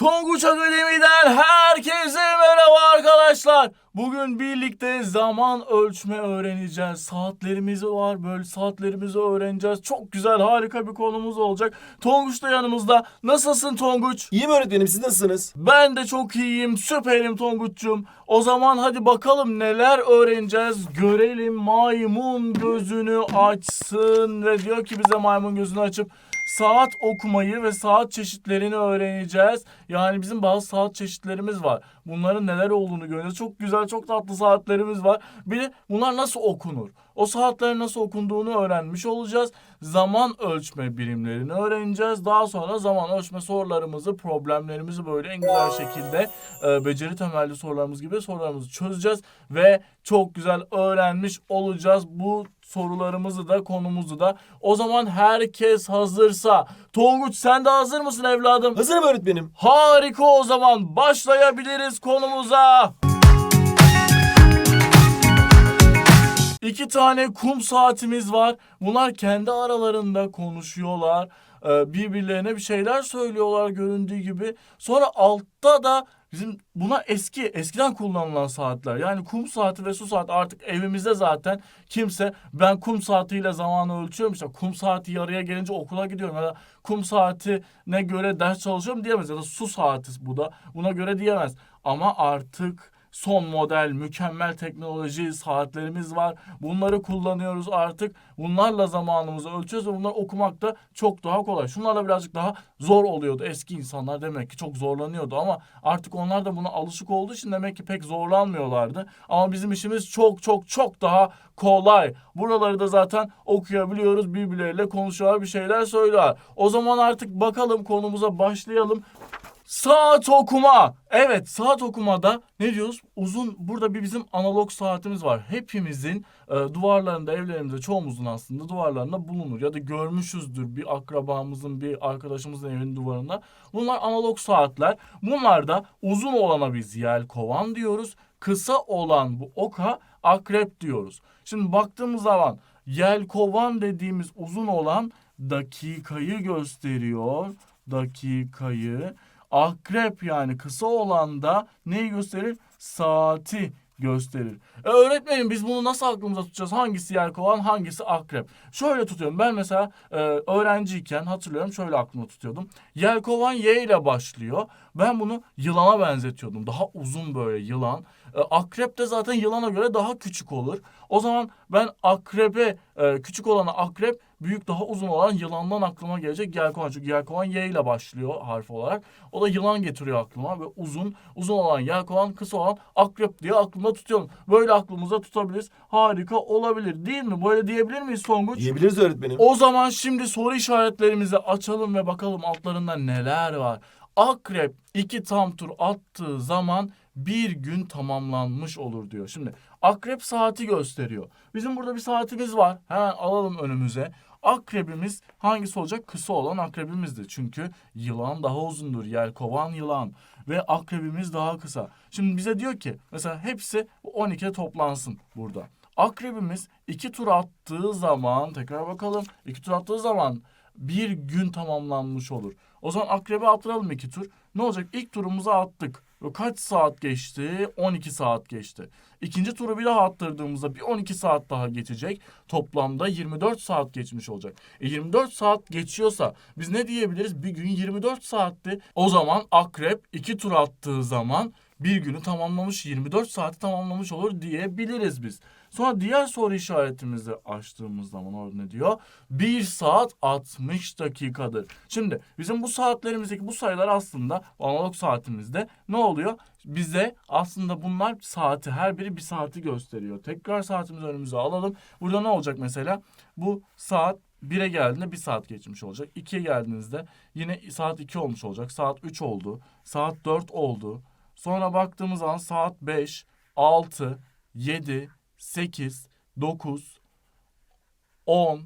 Tonguç Akademi'den herkese merhaba arkadaşlar. Bugün birlikte zaman ölçme öğreneceğiz. Saatlerimiz var böyle saatlerimizi öğreneceğiz. Çok güzel harika bir konumuz olacak. Tonguç da yanımızda. Nasılsın Tonguç? İyiyim öğretmenim siz nasılsınız? Ben de çok iyiyim. Süperim Tonguç'cum. O zaman hadi bakalım neler öğreneceğiz. Görelim maymun gözünü açsın. Ve diyor ki bize maymun gözünü açıp saat okumayı ve saat çeşitlerini öğreneceğiz. Yani bizim bazı saat çeşitlerimiz var. Bunların neler olduğunu göreceğiz. Çok güzel, çok tatlı saatlerimiz var. Bir de bunlar nasıl okunur? O saatlerin nasıl okunduğunu öğrenmiş olacağız. Zaman ölçme birimlerini öğreneceğiz. Daha sonra zaman ölçme sorularımızı, problemlerimizi böyle en güzel şekilde e, beceri temelli sorularımız gibi sorularımızı çözeceğiz. Ve çok güzel öğrenmiş olacağız bu sorularımızı da konumuzu da. O zaman herkes hazırsa. Tonguç sen de hazır mısın evladım? Hazırım öğretmenim. Harika o zaman başlayabiliriz konumuza. İki tane kum saatimiz var. Bunlar kendi aralarında konuşuyorlar. Ee, birbirlerine bir şeyler söylüyorlar göründüğü gibi. Sonra altta da bizim buna eski eskiden kullanılan saatler. Yani kum saati ve su saati artık evimizde zaten kimse ben kum saatiyle zamanı ölçüyorum işte kum saati yarıya gelince okula gidiyorum ya da kum saatine göre ders çalışıyorum diyemez ya da su saati bu da buna göre diyemez. Ama artık son model mükemmel teknoloji saatlerimiz var. Bunları kullanıyoruz artık. Bunlarla zamanımızı ölçüyoruz ve bunları okumak da çok daha kolay. Şunlarla birazcık daha zor oluyordu. Eski insanlar demek ki çok zorlanıyordu ama artık onlar da buna alışık olduğu için demek ki pek zorlanmıyorlardı. Ama bizim işimiz çok çok çok daha kolay. Buraları da zaten okuyabiliyoruz. Birbirleriyle konuşuyorlar, bir şeyler söylüyorlar. O zaman artık bakalım konumuza başlayalım. Saat okuma. Evet saat okumada ne diyoruz? Uzun burada bir bizim analog saatimiz var. Hepimizin e, duvarlarında evlerimizde çoğumuzun aslında duvarlarında bulunur. Ya da görmüşüzdür bir akrabamızın bir arkadaşımızın evinin duvarında. Bunlar analog saatler. Bunlarda uzun olana biz yelkovan diyoruz. Kısa olan bu oka akrep diyoruz. Şimdi baktığımız zaman yelkovan dediğimiz uzun olan dakikayı gösteriyor. Dakikayı. Akrep yani kısa olan da neyi gösterir? Saati gösterir. E öğretmenim biz bunu nasıl aklımıza tutacağız? Hangisi yelkovan, hangisi akrep? Şöyle tutuyorum. Ben mesela e, öğrenciyken hatırlıyorum şöyle aklımda tutuyordum. Yelkovan Y ile başlıyor. Ben bunu yılana benzetiyordum. Daha uzun böyle yılan. E, akrep de zaten yılana göre daha küçük olur. O zaman ben akrebe, e, küçük olana akrep, büyük daha uzun olan yılandan aklıma gelecek yelkovan. Çünkü yelkovan Y ile başlıyor harf olarak. O da yılan getiriyor aklıma ve uzun, uzun olan yelkovan, kısa olan akrep diye aklımda tutuyorum. Böyle aklımıza tutabiliriz. Harika olabilir değil mi? Böyle diyebilir miyiz Songuç? Diyebiliriz öğretmenim. O zaman şimdi soru işaretlerimizi açalım ve bakalım altlarında neler var. Akrep iki tam tur attığı zaman bir gün tamamlanmış olur diyor. Şimdi akrep saati gösteriyor. Bizim burada bir saatimiz var. Hemen alalım önümüze. Akrebimiz hangisi olacak? Kısa olan akrebimizdir. Çünkü yılan daha uzundur. Yelkovan yılan. Ve akrebimiz daha kısa. Şimdi bize diyor ki mesela hepsi 12'ye toplansın burada. Akrebimiz iki tur attığı zaman tekrar bakalım. iki tur attığı zaman bir gün tamamlanmış olur. O zaman akrebe attıralım iki tur. Ne olacak? İlk turumuzu attık. Kaç saat geçti? 12 saat geçti. İkinci turu bir daha attırdığımızda bir 12 saat daha geçecek. Toplamda 24 saat geçmiş olacak. E 24 saat geçiyorsa biz ne diyebiliriz? Bir gün 24 saatti. O zaman akrep iki tur attığı zaman bir günü tamamlamış 24 saati tamamlamış olur diyebiliriz biz. Sonra diğer soru işaretimizi açtığımız zaman orada ne diyor? 1 saat 60 dakikadır. Şimdi bizim bu saatlerimizdeki bu sayılar aslında analog saatimizde ne oluyor? Bize aslında bunlar saati her biri bir saati gösteriyor. Tekrar saatimizi önümüze alalım. Burada ne olacak mesela? Bu saat 1'e geldiğinde 1 saat geçmiş olacak. 2'ye geldiğinizde yine saat 2 olmuş olacak. Saat 3 oldu. Saat 4 oldu. Sonra baktığımız zaman saat 5, 6, 7, 8, 9, 10,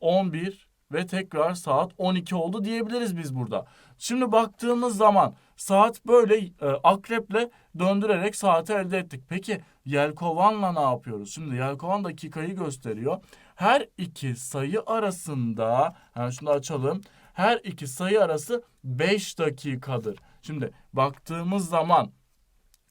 11 ve tekrar saat 12 oldu diyebiliriz biz burada. Şimdi baktığımız zaman saat böyle e, akreple döndürerek saati elde ettik. Peki yelkovanla ne yapıyoruz? Şimdi yelkovan dakikayı gösteriyor. Her iki sayı arasında, yani şunu açalım. her iki sayı arası 5 dakikadır. Şimdi baktığımız zaman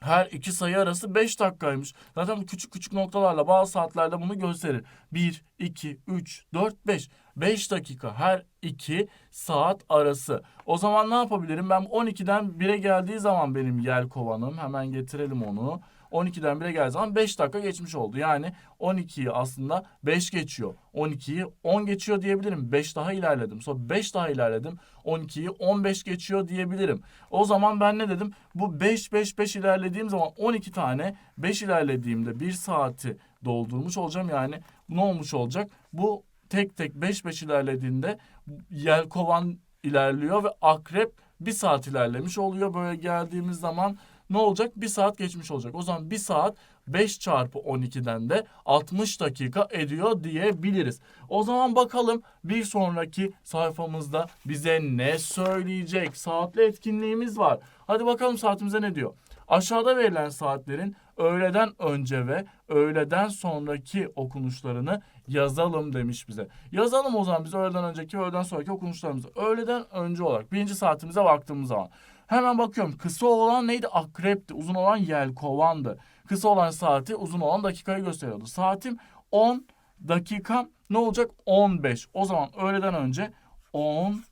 her iki sayı arası 5 dakikaymış. Zaten küçük küçük noktalarla bazı saatlerde bunu gösterir. 1, 2, 3, 4, 5. 5 dakika her iki saat arası. O zaman ne yapabilirim? Ben 12'den 1'e geldiği zaman benim yel kovanım. Hemen getirelim onu. 12'den 1'e geldiği zaman 5 dakika geçmiş oldu. Yani 12'yi aslında 5 geçiyor. 12'yi 10 geçiyor diyebilirim. 5 daha ilerledim. Sonra 5 daha ilerledim. 12'yi 15 geçiyor diyebilirim. O zaman ben ne dedim? Bu 5 5 5 ilerlediğim zaman 12 tane 5 ilerlediğimde 1 saati doldurmuş olacağım. Yani ne olmuş olacak? Bu tek tek 5 5 ilerlediğinde yelkovan ilerliyor ve akrep 1 saat ilerlemiş oluyor. Böyle geldiğimiz zaman ne olacak? 1 saat geçmiş olacak. O zaman 1 saat 5 çarpı 12'den de 60 dakika ediyor diyebiliriz. O zaman bakalım bir sonraki sayfamızda bize ne söyleyecek? Saatli etkinliğimiz var. Hadi bakalım saatimize ne diyor? Aşağıda verilen saatlerin öğleden önce ve öğleden sonraki okunuşlarını yazalım demiş bize. Yazalım o zaman biz öğleden önceki ve öğleden sonraki okunuşlarımızı. Öğleden önce olarak birinci saatimize baktığımız zaman. Hemen bakıyorum. Kısa olan neydi? Akrepti. Uzun olan yelkovandı. Kısa olan saati, uzun olan dakikayı gösteriyordu. Saatim 10, dakikam ne olacak? 15. O zaman öğleden önce 10,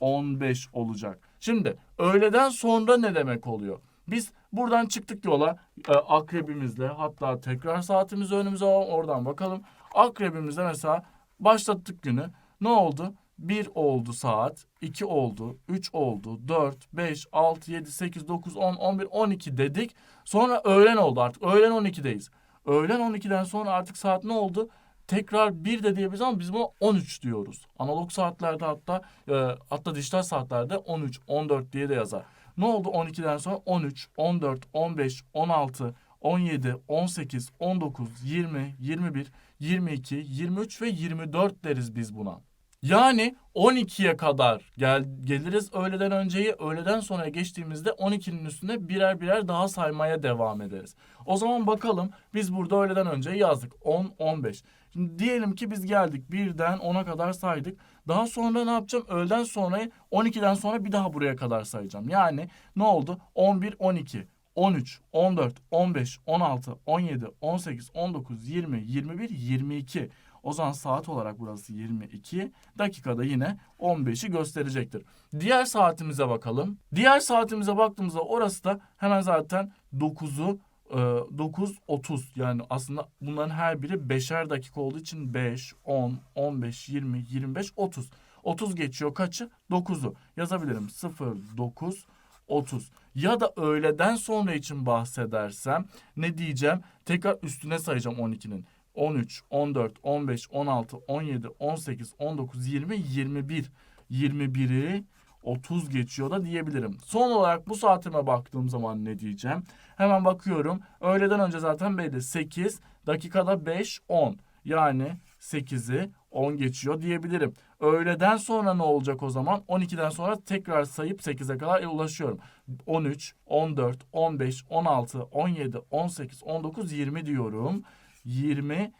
15 olacak. Şimdi öğleden sonra ne demek oluyor? Biz buradan çıktık yola e, akrebimizle hatta tekrar saatimizi önümüze alalım oradan bakalım. Akrebimizle mesela başlattık günü. Ne oldu? 1 oldu saat, 2 oldu, 3 oldu, 4, 5, 6, 7, 8, 9, 10, 11, 12 dedik. Sonra öğlen oldu artık. Öğlen 12'deyiz. Öğlen 12'den sonra artık saat ne oldu? Tekrar 1 de diyebiliriz ama biz buna 13 diyoruz. Analog saatlerde hatta e, hatta dijital saatlerde 13, 14 diye de yazar. Ne oldu 12'den sonra? 13, 14, 15, 16, 17, 18, 19, 20, 21, 22, 23 ve 24 deriz biz buna. Yani 12'ye kadar gel, geliriz öğleden önceyi, öğleden sonraya geçtiğimizde 12'nin üstüne birer birer daha saymaya devam ederiz. O zaman bakalım biz burada öğleden önceyi yazdık 10, 15. Şimdi diyelim ki biz geldik birden 10'a kadar saydık. Daha sonra ne yapacağım? Öğleden sonrayı 12'den sonra bir daha buraya kadar sayacağım. Yani ne oldu? 11, 12. 13, 14, 15, 16, 17, 18, 19, 20, 21, 22. O zaman saat olarak burası 22. Dakikada yine 15'i gösterecektir. Diğer saatimize bakalım. Diğer saatimize baktığımızda orası da hemen zaten 9'u e, 9.30 yani aslında bunların her biri beşer dakika olduğu için 5, 10, 15, 20, 25, 30. 30 geçiyor kaçı? 9'u. Yazabilirim 0, 9, 30. Ya da öğleden sonra için bahsedersem ne diyeceğim? Tekrar üstüne sayacağım 12'nin. 13, 14, 15, 16, 17, 18, 19, 20, 21. 21'i 30 geçiyor da diyebilirim. Son olarak bu saatime baktığım zaman ne diyeceğim? Hemen bakıyorum. Öğleden önce zaten belli. 8, dakikada 5, 10. Yani 8'i 10 geçiyor diyebilirim. Öğleden sonra ne olacak o zaman? 12'den sonra tekrar sayıp 8'e kadar ulaşıyorum. 13, 14, 15, 16, 17, 18, 19, 20 diyorum. 20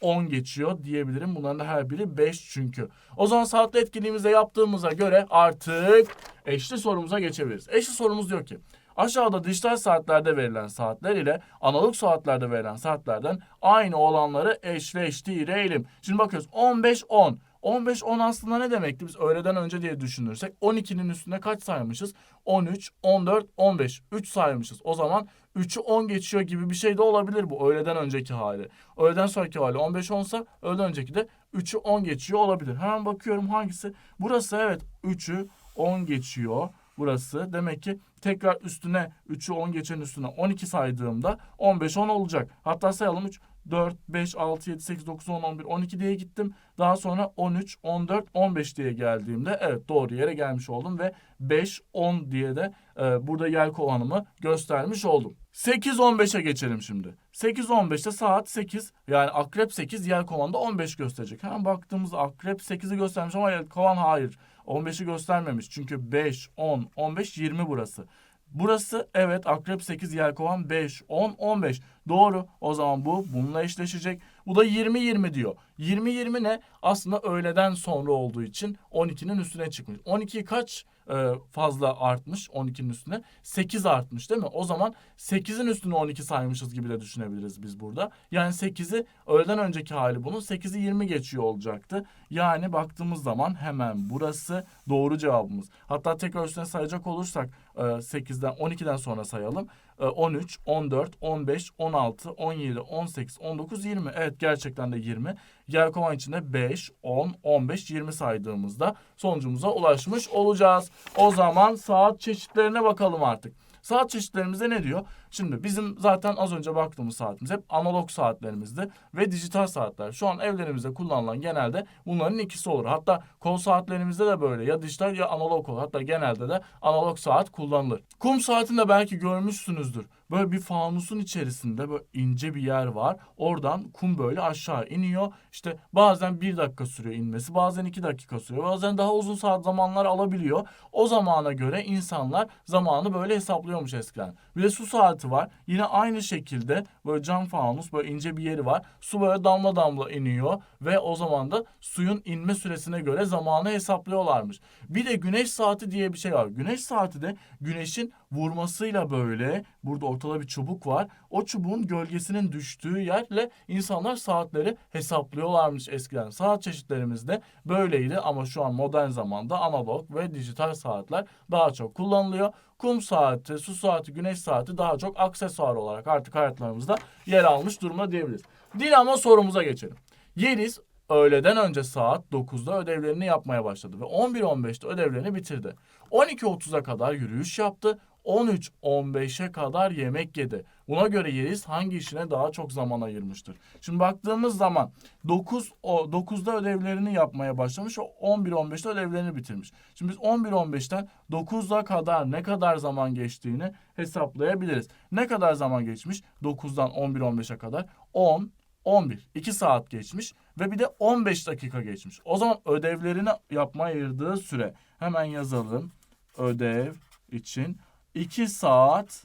10 geçiyor diyebilirim. Bunların da her biri 5 çünkü. O zaman saatli etkinliğimizde yaptığımıza göre artık eşli sorumuza geçebiliriz. Eşli sorumuz diyor ki aşağıda dijital saatlerde verilen saatler ile analog saatlerde verilen saatlerden aynı olanları eşleştirelim. Şimdi bakıyoruz 15 10. 15 10 aslında ne demekti? Biz öğleden önce diye düşünürsek 12'nin üstüne kaç saymışız? 13, 14, 15. 3 saymışız. O zaman 3'ü 10 geçiyor gibi bir şey de olabilir bu öğleden önceki hali. Öğleden sonraki hali 15 10'sa öğleden önceki de 3'ü 10 geçiyor olabilir. Hemen bakıyorum hangisi? Burası evet 3'ü 10 geçiyor. Burası demek ki tekrar üstüne 3'ü 10 geçen üstüne 12 saydığımda 15 10 olacak. Hatta sayalım 3 4, 5, 6, 7, 8, 9, 10, 11, 12 diye gittim. Daha sonra 13, 14, 15 diye geldiğimde evet doğru yere gelmiş oldum ve 5, 10 diye de e, burada yelkovanımı göstermiş oldum. 8, 15'e geçelim şimdi. 8, 15'te saat 8 yani akrep 8 yelkovanda 15 gösterecek. Hemen baktığımızda akrep 8'i göstermiş ama yelkovan hayır. 15'i göstermemiş çünkü 5, 10, 15, 20 burası. Burası evet akrep 8 yelkovan 5 10 15 doğru o zaman bu bununla eşleşecek. Bu da 20 20 diyor. 20-20 ne? Aslında öğleden sonra olduğu için 12'nin üstüne çıkmış. 12 kaç e, fazla artmış 12'nin üstüne? 8 artmış değil mi? O zaman 8'in üstüne 12 saymışız gibi de düşünebiliriz biz burada. Yani 8'i öğleden önceki hali bunun 8'i 20 geçiyor olacaktı. Yani baktığımız zaman hemen burası doğru cevabımız. Hatta tekrar üstüne sayacak olursak e, 8'den 12'den sonra sayalım. E, 13, 14, 15, 16, 17, 18, 19, 20. Evet gerçekten de 20. Yelkovan içinde 5, 10, 15, 20 saydığımızda sonucumuza ulaşmış olacağız. O zaman saat çeşitlerine bakalım artık. Saat çeşitlerimizde ne diyor? Şimdi bizim zaten az önce baktığımız saatimiz hep analog saatlerimizdi ve dijital saatler. Şu an evlerimizde kullanılan genelde bunların ikisi olur. Hatta kol saatlerimizde de böyle ya dijital ya analog olur. Hatta genelde de analog saat kullanılır. Kum saatini de belki görmüşsünüzdür. Böyle bir fanusun içerisinde böyle ince bir yer var. Oradan kum böyle aşağı iniyor. İşte bazen bir dakika sürüyor inmesi, bazen iki dakika sürüyor. Bazen daha uzun saat zamanlar alabiliyor. O zamana göre insanlar zamanı böyle hesaplıyormuş eskiden. Bir de su saati var. Yine aynı şekilde böyle cam fanus böyle ince bir yeri var. Su böyle damla damla iniyor ve o zaman da suyun inme süresine göre zamanı hesaplıyorlarmış. Bir de güneş saati diye bir şey var. Güneş saati de güneşin vurmasıyla böyle burada ortada bir çubuk var. O çubuğun gölgesinin düştüğü yerle insanlar saatleri hesaplıyorlarmış eskiden. Saat çeşitlerimiz de böyleydi ama şu an modern zamanda analog ve dijital saatler daha çok kullanılıyor. Kum saati, su saati, güneş saati daha çok aksesuar olarak artık hayatlarımızda yer almış durumda diyebiliriz. Dinamo sorumuza geçelim. Yeliz öğleden önce saat 9'da ödevlerini yapmaya başladı ve 11.15'te ödevlerini bitirdi. 12.30'a kadar yürüyüş yaptı. 13.15'e kadar yemek yedi. Buna göre Yeliz hangi işine daha çok zaman ayırmıştır? Şimdi baktığımız zaman 9 o 9'da ödevlerini yapmaya başlamış o 11-15'te ödevlerini bitirmiş. Şimdi biz 11-15'ten 9'a kadar ne kadar zaman geçtiğini hesaplayabiliriz. Ne kadar zaman geçmiş? 9'dan 11-15'e kadar 10 11. 2 saat geçmiş ve bir de 15 dakika geçmiş. O zaman ödevlerini yapmaya ayırdığı süre hemen yazalım. Ödev için 2 saat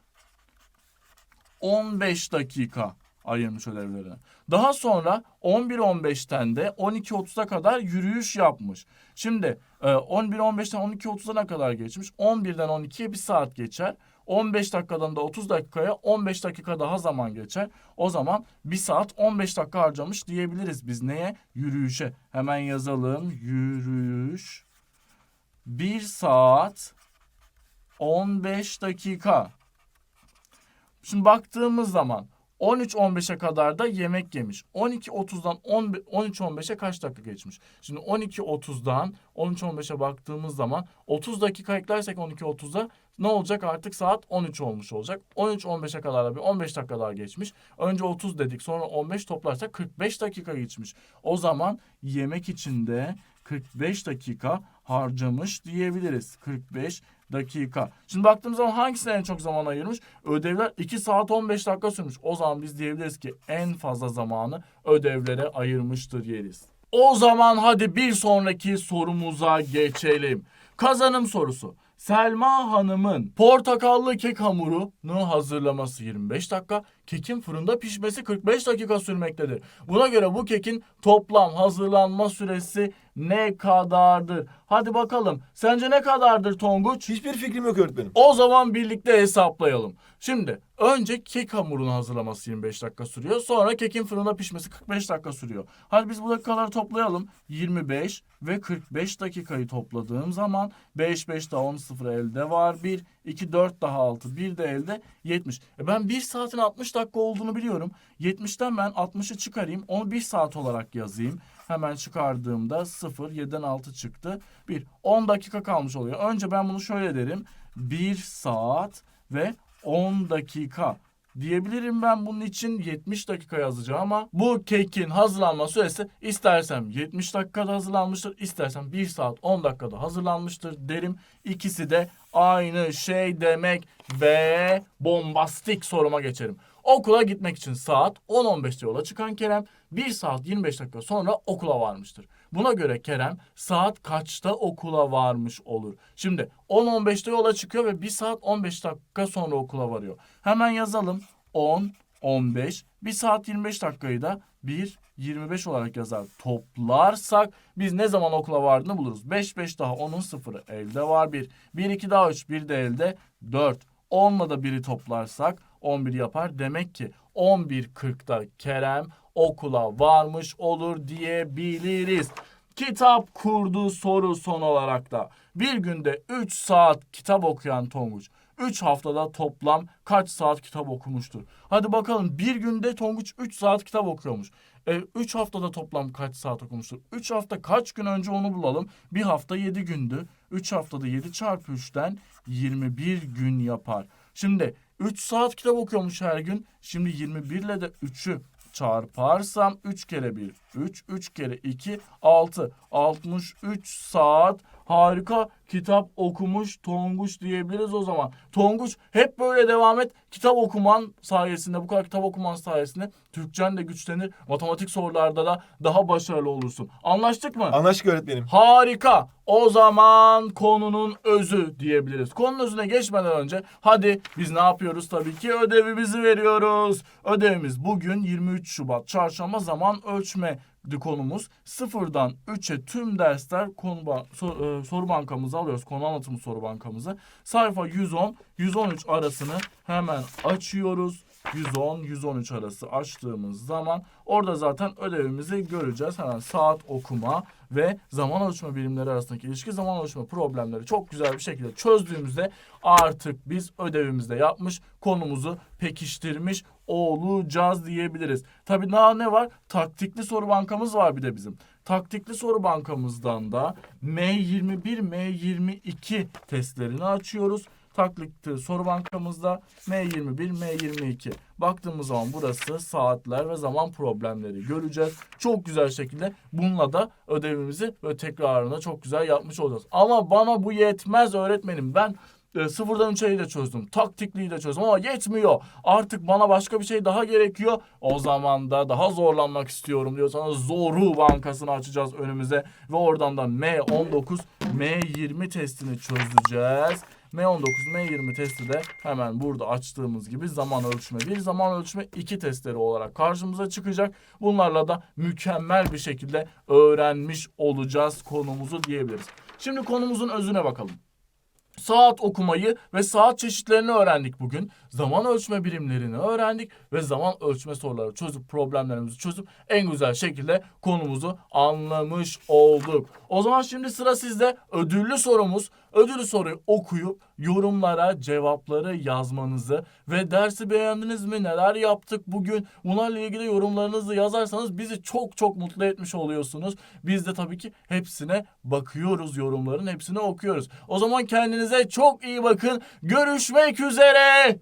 15 dakika ayırmış ödevlerine. Daha sonra 11.15'ten de 12.30'a kadar yürüyüş yapmış. Şimdi e, 11.15'ten 12.30'a kadar geçmiş. 11'den 12'ye bir saat geçer. 15 dakikadan da 30 dakikaya 15 dakika daha zaman geçer. O zaman 1 saat 15 dakika harcamış diyebiliriz biz neye? Yürüyüşe. Hemen yazalım. Yürüyüş 1 saat 15 dakika. Şimdi baktığımız zaman 13-15'e kadar da yemek yemiş. 12.30'dan 13-15'e kaç dakika geçmiş? Şimdi 12.30'dan 13-15'e baktığımız zaman 30 dakika eklersek 12.30'a ne olacak artık saat 13 olmuş olacak. 13-15'e kadar da bir 15 dakika daha geçmiş. Önce 30 dedik sonra 15 toplarsak 45 dakika geçmiş. O zaman yemek içinde 45 dakika harcamış diyebiliriz. 45 dakika. Şimdi baktığımız zaman hangisine en çok zaman ayırmış? Ödevler 2 saat 15 dakika sürmüş. O zaman biz diyebiliriz ki en fazla zamanı ödevlere ayırmıştır yeriz. O zaman hadi bir sonraki sorumuza geçelim. Kazanım sorusu. Selma Hanım'ın portakallı kek hamurunu hazırlaması 25 dakika, kekin fırında pişmesi 45 dakika sürmektedir. Buna göre bu kekin toplam hazırlanma süresi ne kadardır? Hadi bakalım. Sence ne kadardır Tonguç? Hiçbir fikrim yok öğretmenim. O zaman birlikte hesaplayalım. Şimdi önce kek hamurunu hazırlaması 25 dakika sürüyor. Sonra kekin fırında pişmesi 45 dakika sürüyor. Hadi biz bu dakikaları toplayalım. 25 ve 45 dakikayı topladığım zaman 5 5 daha 10 0 elde var. 1 2 4 daha 6 1 de elde 70. E ben 1 saatin 60 dakika olduğunu biliyorum. 70'ten ben 60'ı çıkarayım. Onu 1 saat olarak yazayım. Hemen çıkardığımda 0 7'den 6 çıktı. 1 10 dakika kalmış oluyor. Önce ben bunu şöyle derim. 1 saat ve 10 dakika diyebilirim ben bunun için 70 dakika yazacağım ama bu kekin hazırlanma süresi istersem 70 dakikada hazırlanmıştır, istersem 1 saat 10 dakikada hazırlanmıştır derim. İkisi de aynı şey demek ve bombastik soruma geçerim. Okula gitmek için saat 10.15'te yola çıkan Kerem 1 saat 25 dakika sonra okula varmıştır. Buna göre Kerem saat kaçta okula varmış olur? Şimdi 10.15'te yola çıkıyor ve 1 saat 15 dakika sonra okula varıyor. Hemen yazalım. 10, 15, 1 saat 25 dakikayı da 1 25 olarak yazar. Toplarsak biz ne zaman okula vardığını buluruz. 5 5 daha 10'un sıfırı elde var 1. 1 2 daha 3 1 de elde 4. 10'la da 1'i toplarsak 11 yapar. Demek ki 11.40'da Kerem okula varmış olur diyebiliriz. Kitap kurdu soru son olarak da. Bir günde 3 saat kitap okuyan Tonguç 3 haftada toplam kaç saat kitap okumuştur? Hadi bakalım bir günde Tonguç 3 saat kitap okuyormuş. 3 haftada toplam kaç saat okumuştur? 3 hafta kaç gün önce onu bulalım. Bir hafta 7 gündü. 3 haftada 7 çarpı 3'ten 21 gün yapar. Şimdi 3 saat kitap okuyormuş her gün. Şimdi 21 ile de 3'ü çarparsam 3 kere 1 3 3 kere 2 6 63 saat harika kitap okumuş Tonguç diyebiliriz o zaman. Tonguç hep böyle devam et. Kitap okuman sayesinde bu kadar kitap okuman sayesinde Türkçen de güçlenir. Matematik sorularda da daha başarılı olursun. Anlaştık mı? Anlaştık öğretmenim. Harika. O zaman konunun özü diyebiliriz. Konunun özüne geçmeden önce hadi biz ne yapıyoruz? Tabii ki ödevimizi veriyoruz. Ödevimiz bugün 23 Şubat çarşamba zaman ölçme konumuz. Sıfırdan 3'e tüm dersler konu e, soru bankamızı alıyoruz. Konu anlatımı soru bankamızı. Sayfa 110 113 arasını hemen açıyoruz. 110-113 arası açtığımız zaman orada zaten ödevimizi göreceğiz. Hemen saat okuma ve zaman ölçme birimleri arasındaki ilişki zaman ölçme problemleri çok güzel bir şekilde çözdüğümüzde artık biz ödevimizde yapmış konumuzu pekiştirmiş olacağız diyebiliriz. Tabii daha ne var? Taktikli soru bankamız var bir de bizim. Taktikli soru bankamızdan da M21, M22 testlerini açıyoruz. Taktikli soru bankamızda M21, M22. Baktığımız zaman burası saatler ve zaman problemleri göreceğiz. Çok güzel şekilde bununla da ödevimizi ve tekrarını çok güzel yapmış olacağız. Ama bana bu yetmez öğretmenim. Ben e, sıfırdan üçeyi de çözdüm. Taktikliyi de çözdüm ama yetmiyor. Artık bana başka bir şey daha gerekiyor. O zaman da daha zorlanmak istiyorum diyorsanız Zoru Bankası'nı açacağız önümüze. Ve oradan da M19, M20 testini çözeceğiz. M19, M20 testi de hemen burada açtığımız gibi zaman ölçme 1, zaman ölçme 2 testleri olarak karşımıza çıkacak. Bunlarla da mükemmel bir şekilde öğrenmiş olacağız konumuzu diyebiliriz. Şimdi konumuzun özüne bakalım. Saat okumayı ve saat çeşitlerini öğrendik bugün. Zaman ölçme birimlerini öğrendik ve zaman ölçme soruları çözüp problemlerimizi çözüp en güzel şekilde konumuzu anlamış olduk. O zaman şimdi sıra sizde ödüllü sorumuz. Ödüllü soruyu okuyup yorumlara cevapları yazmanızı ve dersi beğendiniz mi? Neler yaptık bugün? Bunlarla ilgili yorumlarınızı yazarsanız bizi çok çok mutlu etmiş oluyorsunuz. Biz de tabii ki hepsine bakıyoruz yorumların hepsini okuyoruz. O zaman kendinize çok iyi bakın. Görüşmek üzere.